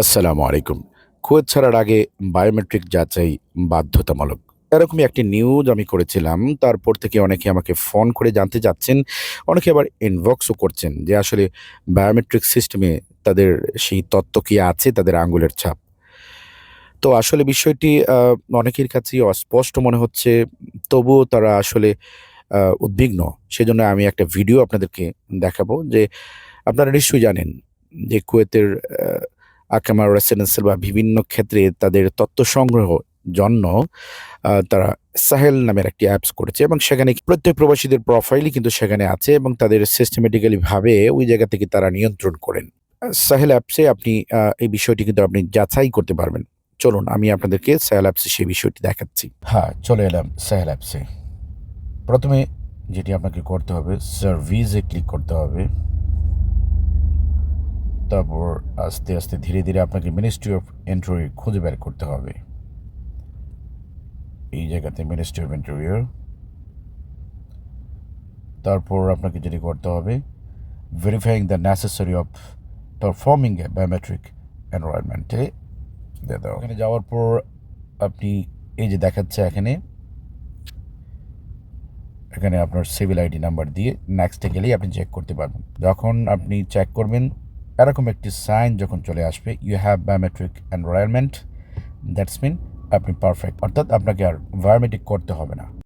আসসালামু আলাইকুম। কুয়েত ছাড়ার আগে বায়োমেট্রিক যাচাই বাধ্যতামূলক। এরকমই একটি নিউজ আমি করেছিলাম, তারপর থেকে অনেকে আমাকে ফোন করে জানতে যাচ্ছেন অনেকে আবার ইনবক্সও করছেন যে আসলে বায়োমেট্রিক সিস্টেমে তাদের সেই তত্ত্ব কি আছে, তাদের আঙ্গুলের ছাপ। তো আসলে বিষয়টি অনেকের কাছেই অস্পষ্ট মনে হচ্ছে, তবুও তারা আসলে উদ্বিগ্ন। সেজন্য আমি একটা ভিডিও আপনাদেরকে দেখাবো যে আপনারা নিশ্চয়ই জানেন যে কুয়েতের আকামা রেসিডেন্সিয়াল বা বিভিন্ন ক্ষেত্রে তাদের তথ্য সংগ্রহ জন্য তারা সাহেল নামের একটি অ্যাপস করেছে এবং সেখানে প্রত্যেক প্রবাসীদের প্রোফাইলই কিন্তু সেখানে আছে এবং তাদের সিস্টেমেটিক্যালিভাবে ওই জায়গা থেকে তারা নিয়ন্ত্রণ করেন। সাহেল অ্যাপসে আপনি এই বিষয়টি কিন্তু আপনি যাচাই করতে পারবেন। চলুন, আমি আপনাদেরকে সাহেল অ্যাপসে সেই বিষয়টি দেখাচ্ছি। হ্যাঁ চলে এলাম সাহেল অ্যাপসে প্রথমে যেটি আপনাকে করতে হবে সার্ভিসে ক্লিক করতে হবে। তারপর আস্তে আস্তে ধীরে ধীরে আপনাকে মিনিস্ট্রি অফ এন্ট্রি খুঁজে বের করতে হবে। এই জায়গাতে মিনিস্ট্রি অফ ইন্টারভিউ তারপর আপনাকে যেটি করতে হবে verifying the necessary of performing a biometric এনভায়রনমেন্টে দিয়ে এখানে যাওয়ার পর আপনি এই যে দেখাচ্ছে এখানে এখানে আপনার সিভিল আইডি নাম্বার দিয়ে নেক্সটে গেলেই আপনি চেক করতে পারবেন। যখন আপনি চেক করবেন এরকম একটি সাইন যখন চলে আসবে you have biometric environment that's mean আপনি পারফেক্ট অর্থাৎ আপনাকে আর বায়োমেট্রিক করতে হবে না।